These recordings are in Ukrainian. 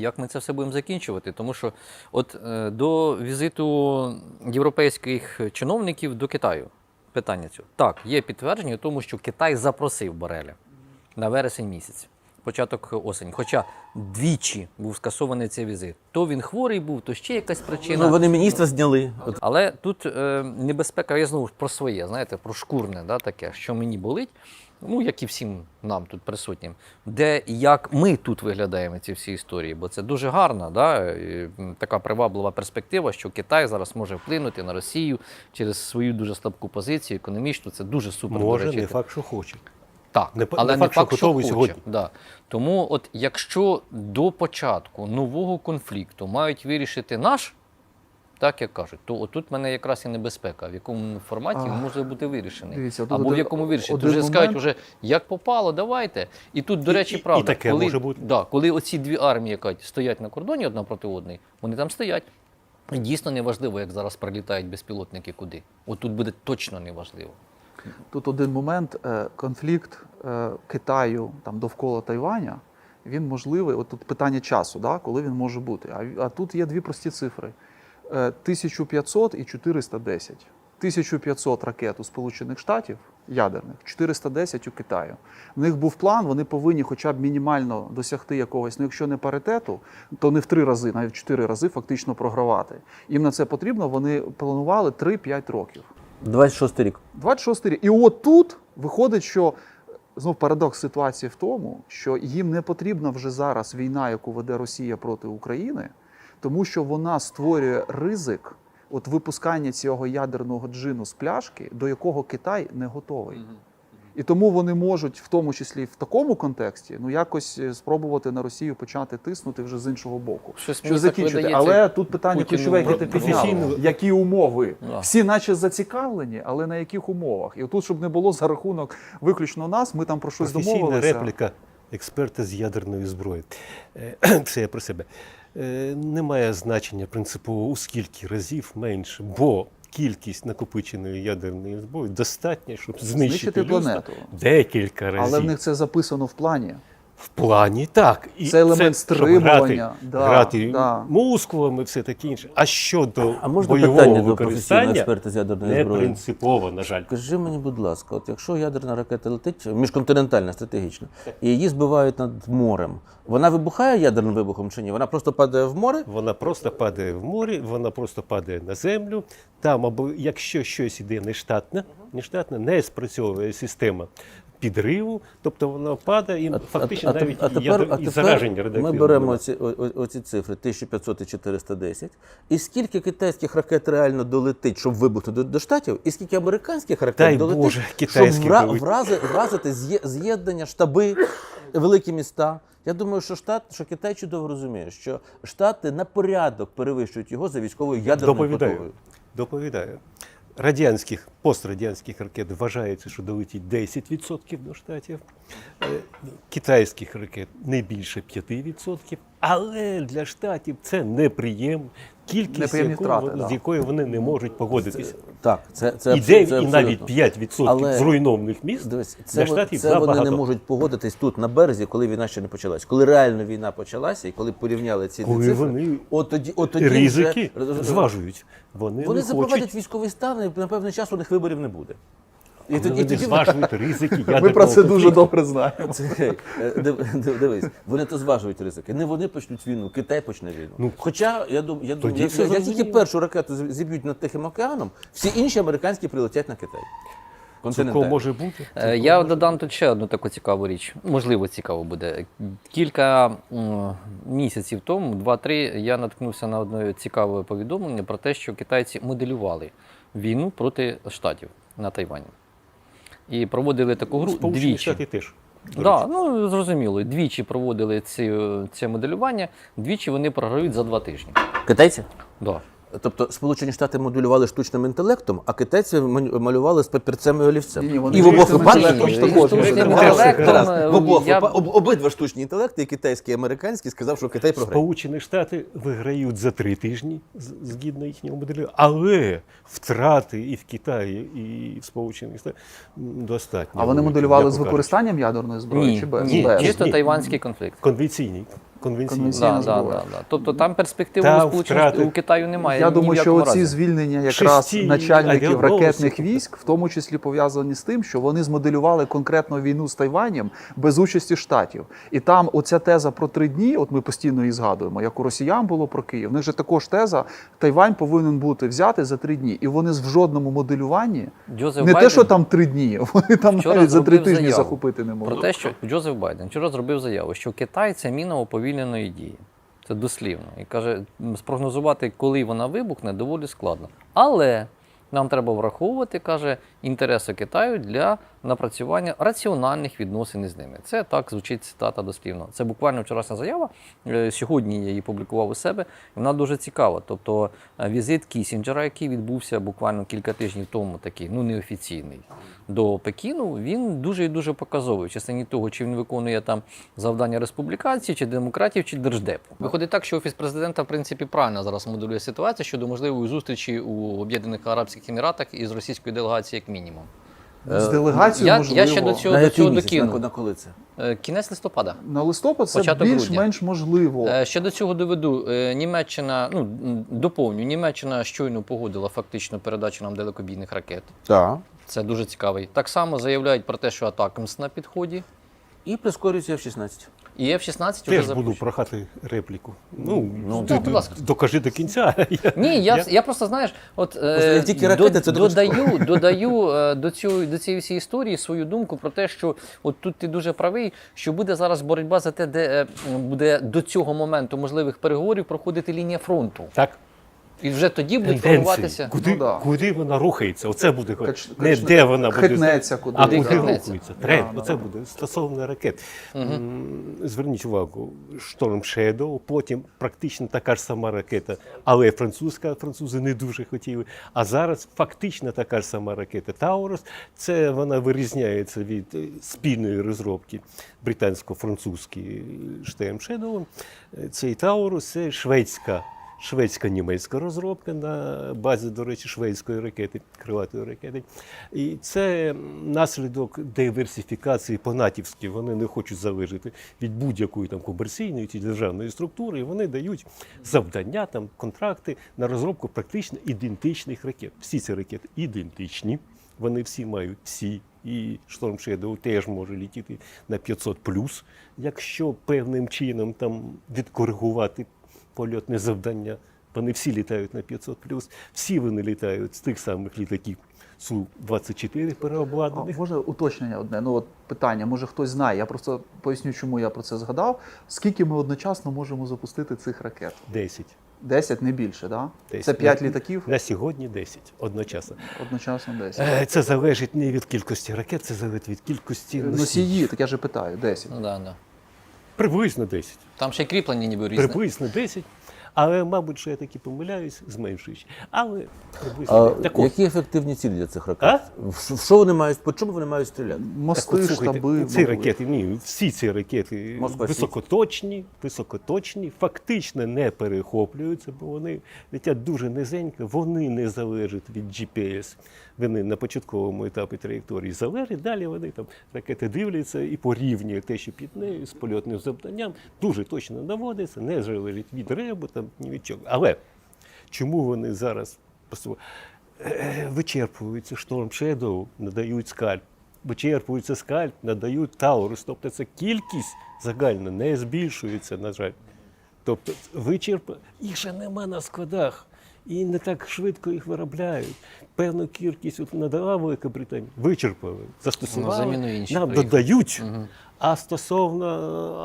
як ми це все будемо закінчувати. Тому що от е, до візиту європейських чиновників до Китаю питання цього. Так, є підтвердження тому, що Китай запросив Бореля на вересень місяць, початок осені. Хоча двічі був скасований цей візит. То він хворий був, то ще якась причина. Ну, вони міністра зняли. Але тут е, небезпека, я знову про своє, знаєте, про шкурне, да, таке, що мені болить, ну як і всім нам тут присутнім, де і як ми тут виглядаємо ці всі історії, бо це дуже гарна, да, така приваблива перспектива, що Китай зараз може вплинути на Росію через свою дуже слабку позицію, економічну. Це дуже супер. до Може, речі. не факт, що хоче. Так, Не але не не факт, що факт, що хоче. сьогодні. Да. Тому, от якщо до початку нового конфлікту мають вирішити наш, так як кажуть, то отут в мене якраз і небезпека, в якому форматі він може бути вирішений. дивіться, Або в якому один Вже момент. скажуть, уже, як попало, давайте. І тут, до І- речі, і- і правда, таке коли, може бути. Да, коли оці дві армії, яка стоять на кордоні одна проти одної, вони там стоять. І дійсно неважливо, як зараз прилітають безпілотники куди. От тут буде точно неважливо. Тут один момент, е, конфлікт е, Китаю там довкола Тайваня. Він можливий, от тут питання часу, да, коли він може бути. А, а тут є дві прості цифри: 1500 і 410. 1500 ракет у Сполучених Штатів ядерних, 410 у Китаю. В них був план, вони повинні хоча б мінімально досягти якогось, ну якщо не паритету, то не в три рази, навіть в чотири рази фактично програвати. Їм на це потрібно, вони планували 3-5 років. 26 рік. 26 рік. І от тут виходить, що знов парадокс ситуації в тому, що їм не потрібна вже зараз війна, яку веде Росія проти України, тому що вона створює ризик от випускання цього ядерного джину з пляшки, до якого Китай не готовий. І тому вони можуть, в тому числі в такому контексті, ну якось е, спробувати на Росію почати тиснути вже з іншого боку. Щось Що закінчити. видається, Але тут питання ключове, яке ти підняв. Які умови? Да. Всі наче зацікавлені, але на яких умовах? І тут, щоб не було за рахунок виключно нас, ми там про щось домовилися. репліка експерта з ядерної зброї. Е, Це я про себе. Е, Немає значення принципово у скільки разів менше, бо кількість накопиченої ядерної зброї достатня, щоб знищити, Знищити планету. декілька разів. Але в них це записано в плані. В плані так. І Це елемент стримування, Грати, да, грати да. мускулами, все таке інше. А щодо А можна бойового питання до професійного експерта з ядерної не зброї? принципово, на жаль. Скажи мені, будь ласка, от якщо ядерна ракета летить міжконтинентальна, стратегічна, і її збивають над морем, вона вибухає ядерним вибухом чи ні? Вона просто падає в море? Вона просто падає в морі, вона просто падає на землю. Там, або якщо щось іде нештатне, нештатне, не спрацьовує система підриву, тобто вона падає і фактично теп- навіть а і, тепер, ядер, а і тепер зараження ми беремо оці, оці цифри 1500 і 410. І скільки китайських ракет реально долетить, щоб вибухнути до, до штатів, і скільки американських ракет Дай долетить, Боже, щоб вра, врази, вразити з'єднання, штаби, великі міста. Я думаю, що штат, що Китай чудово розуміє, що штати на порядок перевищують його за військовою ядерною Доповідаю. Доповідаю. Радянських, пострадянських ракет вважається, що долетить 10% до штатів. Е, Китайських ракет не більше 5%. Але для штатів це неприємно. Кількість, яку втрати, вони- да. з якою вони не можуть погодитися. Так, це, це, І, абсо- де, це і навіть 5% Але- зруйнованих міст Дивись, це, для штатів це вони не можуть погодитись тут на березі, коли війна ще не почалась. Коли реально війна почалася, і коли порівняли ці Коли цифри, вони от тоді, от тоді Ризики вже, зважують. Вони, Вони запровадять хочуть. військовий стан, і на певний час у них виборів не буде. І Вони тоді, і тоді зважують ризики Ми про це дуже добре знаємо. Це, е, див- див- дивись, вони то зважують ризики. Не вони почнуть війну, Китай почне війну. Ну, Хоча я думаю, я думаю, тоді я, все я, тільки першу ракету зіб'ють над Тихим океаном, всі інші американські прилетять на Китай. Цілком може бути. Е, Я додам тут ще одну таку цікаву річ. Можливо, цікаво буде. Кілька місяців тому, два-три, я наткнувся на одне цікаве повідомлення про те, що китайці моделювали війну проти штатів на Тайвані. І проводили таку гру Сполучені двічі. Штати теж. Да, ну зрозуміло. Двічі проводили ці, це моделювання, двічі вони програють за два тижні. Китайці? Да. Тобто Сполучені Штати моделювали штучним інтелектом, а китайці малю- малювали з папірцем і олівцем. Ні, вони і в обох випадках е, обидва штучні інтелекти, і китайський, і американський, сказав, що Китай програє. Сполучені Штати виграють за три тижні згідно їхнього моделю, але втрати і в Китаї, і в Сполучених Штатах достатньо. А вони моделювали з використанням ядерної зброї чи без? ні, без? чисто тайванський конфлікт. Конвенційний. Конвенційна Да, да, да, да. Тобто там перспективи Та у Сполучених втрати. у Китаю немає. Я думаю, що оці разі. звільнення якраз Шесті начальників ракетних військ, в тому числі пов'язані з тим, що вони змоделювали конкретно війну з Тайванем без участі штатів. І там оця теза про три дні, от ми постійно її згадуємо, як у росіян було про Київ. В них же також теза Тайвань повинен бути взятий за три дні. І вони в жодному моделюванні Джозеф не Байден те, що там три дні, вони там навіть за три тижні заяву захопити не могли. про те, що Джозеф Байден вчора зробив заяву, що Китай це міна уповільненої дії. Це дослівно. І каже, спрогнозувати, коли вона вибухне, доволі складно. Але нам треба враховувати, каже, інтереси Китаю для напрацювання раціональних відносин із ними. Це так звучить цитата дослівно. Це буквально вчорашня заява. Е, Сьогодні я її публікував у себе. Вона дуже цікава. Тобто е, візит Кісінджера, який відбувся буквально кілька тижнів тому, такий ну неофіційний, до Пекіну, він дуже і дуже показовий в частині того, чи він виконує там завдання республіканців, чи демократів, чи держдепу. Виходить так, що офіс президента в принципі правильно зараз моделює ситуацію щодо можливої зустрічі у Об'єднаних Арабських Еміратах із російською делегацією, як мінімум. З делегацією я- я ще до цього- На до цього місяць? докину. На, на коли це? Е, Кінець листопада. На листопад це Початок більш-менш можливо. Е, Ще до цього доведу. Е, Німеччина, ну доповню, Німеччина щойно погодила фактично передачу нам далекобійних ракет. Так. Це дуже цікавий. Так само заявляють про те, що атакамс на підході. І прискорюється в 16. І F-16 вже Теж буду прохати репліку. Ну, Ну, ти, так, будь ласка. докажи до кінця. Ні, я, я просто знаєш, от е, тільки ракети, це додаю, додаю е, до цю, до цієї всієї історії свою думку про те, що от тут ти дуже правий, що буде зараз боротьба за те, де е, буде до цього моменту можливих переговорів проходити лінія фронту, Так, і вже тоді будуть тенденції. формуватися. Куди, Ну, да. куди вона рухається? Оце буде Кач- не качне- де вона буде хитнеться куди. а Куди хитнеться. рухається. Тренд. Да, да, Оце да. буде стосовно ракет. М, Зверніть увагу, Storm Shadow, потім практично така ж сама ракета, але французька, французи не дуже хотіли. А зараз фактично така ж сама ракета Таурус. Це вона вирізняється від е, спільної розробки британсько-французької Storm Shadow. Е, Цей Таурус це шведська. Шведська-німецька розробка на базі, до речі, шведської ракети, крилатої ракети. І це наслідок диверсифікації по-натівськи. Вони не хочуть залежати від будь-якої там комерційної чи державної структури. І вони дають завдання, там, контракти на розробку практично ідентичних ракет. Всі ці ракети ідентичні. Вони всі мають всі. І Storm Shadow теж може літіти на 500 якщо певним чином там відкоригувати польотне завдання. Вони всі літають на 500 всі вони літають з тих самих літаків Су-24 А, переобладнаних. Може уточнення одне. Ну от питання, може хтось знає. Я просто поясню, чому я про це згадав. Скільки ми одночасно можемо запустити цих ракет? 10. 10, не більше, да? Десять. Це 5 літаків На сьогодні 10 одночасно. одночасно 10. Е, Це залежить не від кількості ракет, це залежить від кількості носіїв. Носії, так я же питаю, 10. Ну, да, да. Приблизно 10. Там ще й кріплення ніби різне. Приблизно 10. Але, мабуть, що я таки помиляюсь, зменшуючи. Але приблизно А, Так які ефективні цілі для цих ракет? А? Що вони мають, по чому вони мають стріляти? Мости, Так от, слухайте, штаби. ці мабуть. ракети, ні, всі ці ракети Москва високоточні, високоточні, фактично не перехоплюються, бо вони летять дуже низенько, вони не залежать від GPS. Вони на початковому етапі траєкторії залежать. Далі вони там ракети дивляться і порівнюють те, що під нею з польотним завданням, дуже точно наводиться, не залежить від ребу, там ні від чого. Але чому вони зараз просто вичерпуються Storm Shadow, надають скальп. Вичерпується скальп, надають Таурус. Тобто це кількість загальна не збільшується, на жаль. Тобто вичерп... їх ще нема на складах. І не так швидко їх виробляють. Певну кількість от надала Велика Британія, вичерпали, застосували, нам додають. Мгм. А стосовно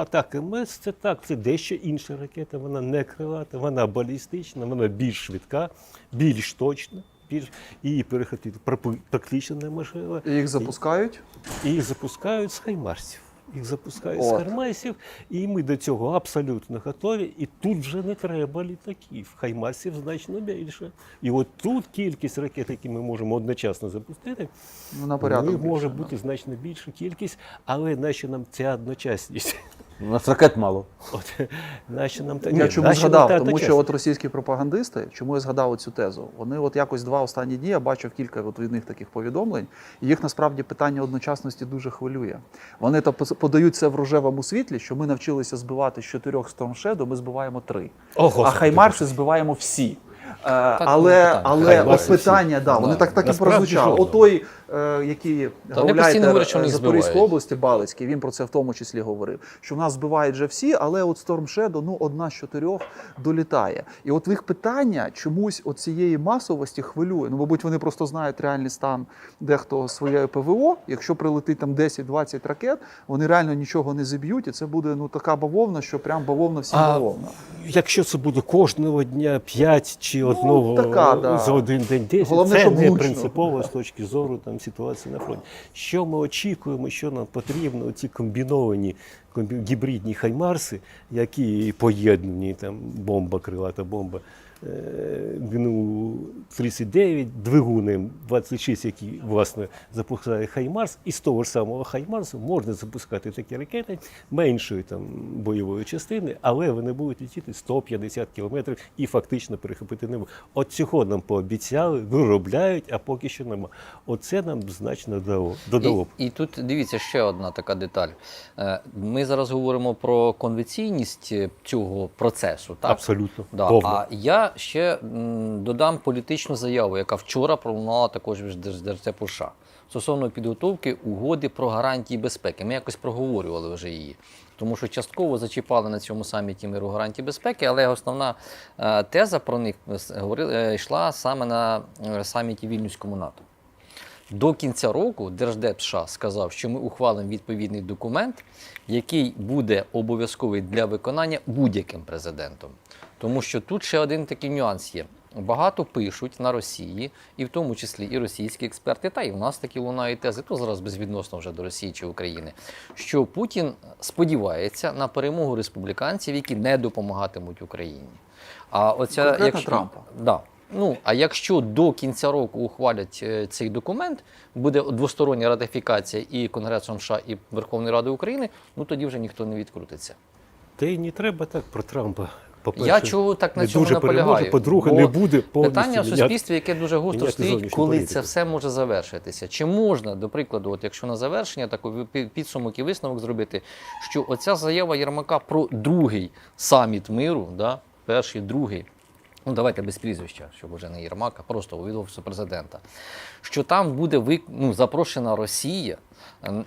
атаки МС, це так, це дещо інша ракета, вона не крилата, вона балістична, вона більш швидка, більш точна, більш її перехопити практично неможливо. І Їх запускають. І їх запускають з хаймарсів. Їх запускають з От. хаймарсів, і ми до цього абсолютно готові. І тут вже не треба літаків. Хаймарсів значно більше. І от тут кількість ракет, які ми можемо одночасно запустити, Ну, на порядок. може більше, може да. бути значно більша кількість, але наче нам ця одночасність? У нас ракет мало. От, нащо нам та Я ні, чому нащо нам згадав? та- Тому що чесно? от російські пропагандисти, чому я згадав цю тезу? Вони от якось два останні дні я бачив кілька от від них таких повідомлень, і їх насправді питання одночасності дуже хвилює. Вони то пос- подають це в рожевому світлі, що ми навчилися збивати з чотирьох Storm Shadow, ми збиваємо три. О, а Господи, Хаймарси збиваємо всі. Е, але питання. але Хаймарси питання, да, вони Да. так, так і Насправді жодного. Отой, е, який Та гауляйтер говорять, е, Запорізької області, Балицький, він про це в тому числі говорив. Що в нас збивають вже всі, але от Storm Shadow, ну одна з чотирьох долітає. І от їх питання чомусь от цієї масовості хвилює. Ну, мабуть, вони просто знають реальний стан дехто своєї ПВО. Якщо прилетить там 10-20 ракет, вони реально нічого не зіб'ють, і це буде ну така бавовна, що прям бавовна всім бавовна. Якщо це буде кожного дня 5 чи одного Ну, така, да. за один день 10, Головне, це не влучно. принципово з точки зору там, ситуації на фронті. Що ми очікуємо, що нам потрібно, ці комбіновані комбі- гібридні хаймарси, які поєднані, там бомба, крилата бомба. Е, ГНУ 39 двигунем 26, який власне запускає Хаймарс, і з того ж самого Хаймарсу можна запускати такі ракети меншої там бойової частини, але вони будуть летіти 150 кілометрів і фактично перехопити небо. От цього нам пообіцяли, виробляють, а поки що нема. Оце нам значно дало додало. І, і тут дивіться ще одна така деталь. Е, Ми зараз говоримо про конвенційність е, цього процесу. Так? Абсолютно. Да. повно. А я ще додам політичну заяву, яка вчора пролунала також від стосовно підготовки угоди про гарантії безпеки. Ми якось проговорювали вже її. Тому що частково зачіпали на цьому саміті миру гарантії безпеки, але основна е, теза про них е, е, йшла саме на саміті Вільнюському НАТО. До кінця року Держдеп США сказав, що ми ухвалимо відповідний документ, який буде обов'язковий для виконання будь-яким президентом. Тому що тут ще один такий нюанс є. Багато пишуть на Росії, і в тому числі і російські експерти, та і в нас такі лунають тези, то зараз безвідносно вже до Росії чи України, що Путін сподівається на перемогу республіканців, які не допомагатимуть Україні. А оця Конкретно якщо, Трампа. Да. Ну, а якщо до кінця року ухвалять е, цей документ, буде двостороння ратифікація і Конгресом США, і Верховної Ради України, ну тоді вже ніхто не відкрутиться. Та й не треба так про Трампа. По-перше, Я чого так на цьому наполягаю? по-друге, Бо не буде повністю Питання в суспільстві, яке дуже міняти стоїть, коли політику. це все може завершитися. Чи можна, до прикладу, от якщо на завершення пі- підсумок і висновок зробити, що оця заява Єрмака про другий саміт миру, да, перший, другий. Ну, давайте без прізвища, щоб вже не Єрмака, просто від офісу президента. Що там буде ну, запрошена Росія,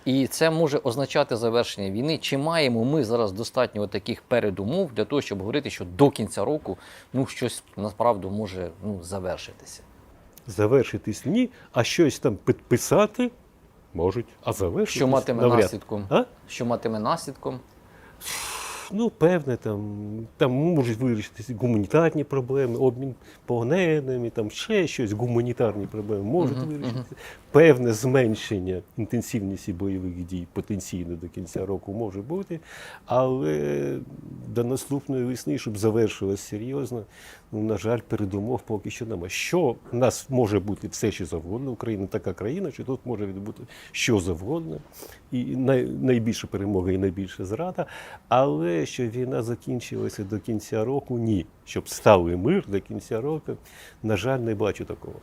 і це може означати завершення війни. Чи маємо ми зараз достатньо таких передумов для того, щоб говорити, що до кінця року ну, щось насправді може ну, завершитися? завершитись ні, а щось там підписати можуть, а завершитись Що матиме навряд. наслідком? А? Що матиме наслідком? Ну, певне, там, там можуть вирішитися гуманітарні проблеми, обмін полоненими, там ще щось, гуманітарні проблеми можуть Мгм, вирішитися. Певне зменшення інтенсивності бойових дій потенційно до кінця року може бути, але до наступної весни, щоб завершилось серйозно, ну, на жаль, передумов поки що немає. Що в нас може бути все, що завгодно. Україна така країна, що тут може відбути що завгодно, і най, найбільша перемога і найбільша зрада. Але що війна закінчилася до кінця року, ні. Щоб стали мир до кінця року, на жаль, не бачу такого.